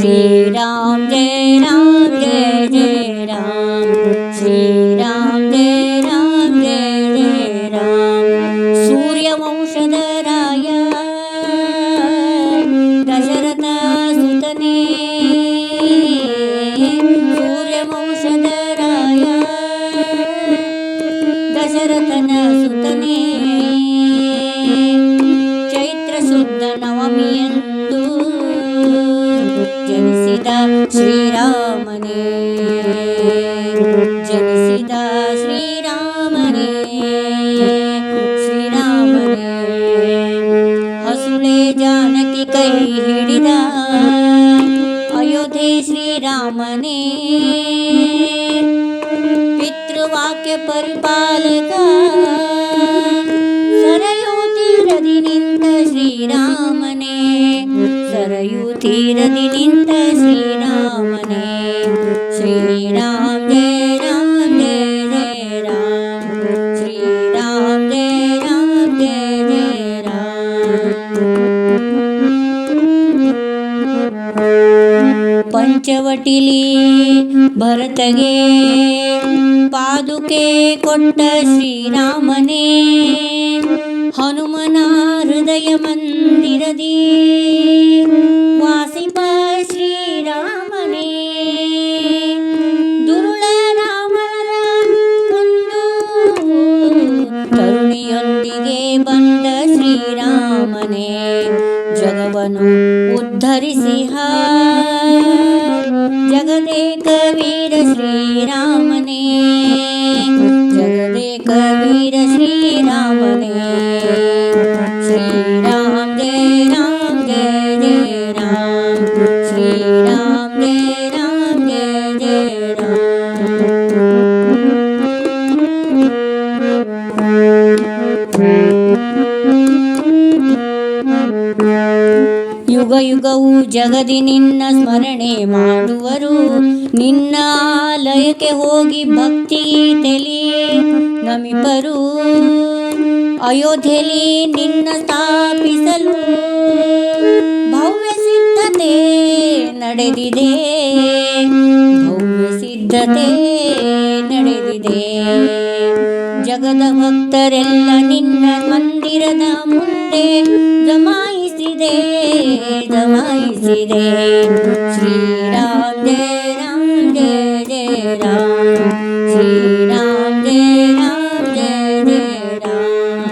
Shri Ram Jai Ram Jai Ram Shri Ram Ram Ram Surya श्रीरामने। जिता श्रीरामने। श्रीरामने। हसुले जानकि कै कैहीडिदा अयोधे श्रीरामने पितृवाक्यपरिपालिका सरयोतिरदि निन्द श्रीरामने। सरयुतिरदिनि ಪಂಚವಟಿಲಿ ಭರತಗೆ ಪಾದುಕೆ ಕೊಟ್ಟ ಶ್ರೀರಾಮನೇ. ಹನುಮನ ಹೃದಯ ಮಂದಿರದಿ ಯುಗವು ಜಗದಿ ನಿನ್ನ ಸ್ಮರಣೆ ಮಾಡುವರು. ನಿನ್ನ ಆಲಯಕ್ಕೆ ಹೋಗಿ ಭಕ್ತಿ ತೆಲಿ ನಮಿಪರು ಅಯೋಧ್ಯೆಯಲ್ಲಿ ನಿನ್ನ ಸ್ಥಾಪಿಸಲು ಭವ್ಯ ಸಿದ್ಧತೆ ನಡೆದಿದೆ. ಭವ್ಯ ಸಿದ್ಧತೆ ನಡೆದಿದೆ. ಜಗದ ಭಕ್ತರೆಲ್ಲ ನಿನ್ನ ಮಂದಿರದ ಮುಂದೆ ಜಮಾಯಿಸಿದೆ ಜಮಾಯಿಸಿದೆ ಶ್ರೀರಾಮ್ ಜಯ ರಾಮ್ ಜಯ ಜಯ ರಾಮ್ ಶ್ರೀರಾಮ್ ಜಯ ರಾಮ್ ಜಯ ಜಯ ರಾಮ್.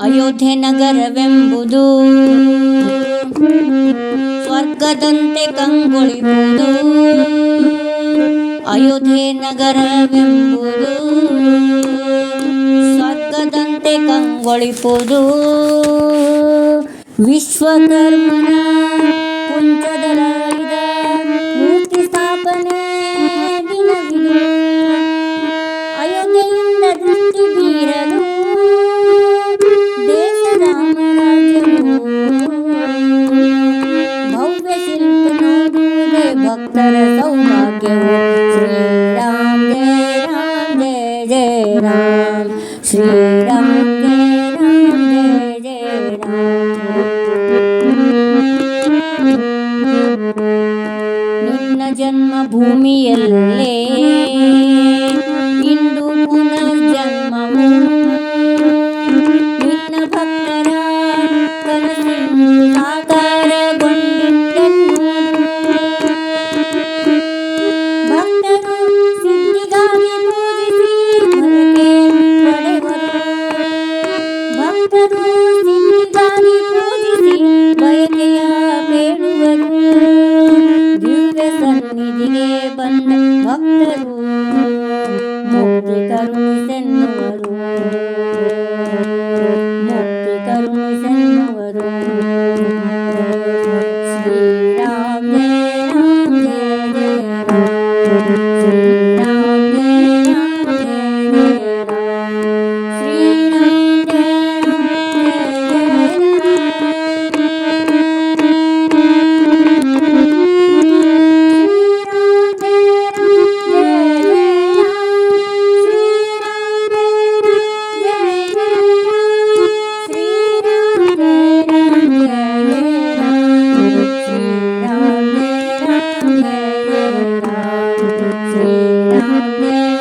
ಅಯೋಧ್ಯೆ ನಗರವೆಂಬುದು ಸ್ವರ್ಗದಂತೆ ಕಂಗೊಳಿಸುವುದು. Ayodhya ನಗರವೆಂಬುದು ಸ್ವರ್ಗದಂತೆ ಕಂಗೊಳಿಸುವುದು ವಿಶ್ವಕರ್ಮನ ಕುಂಚದರಾಯ್ದ Thank you.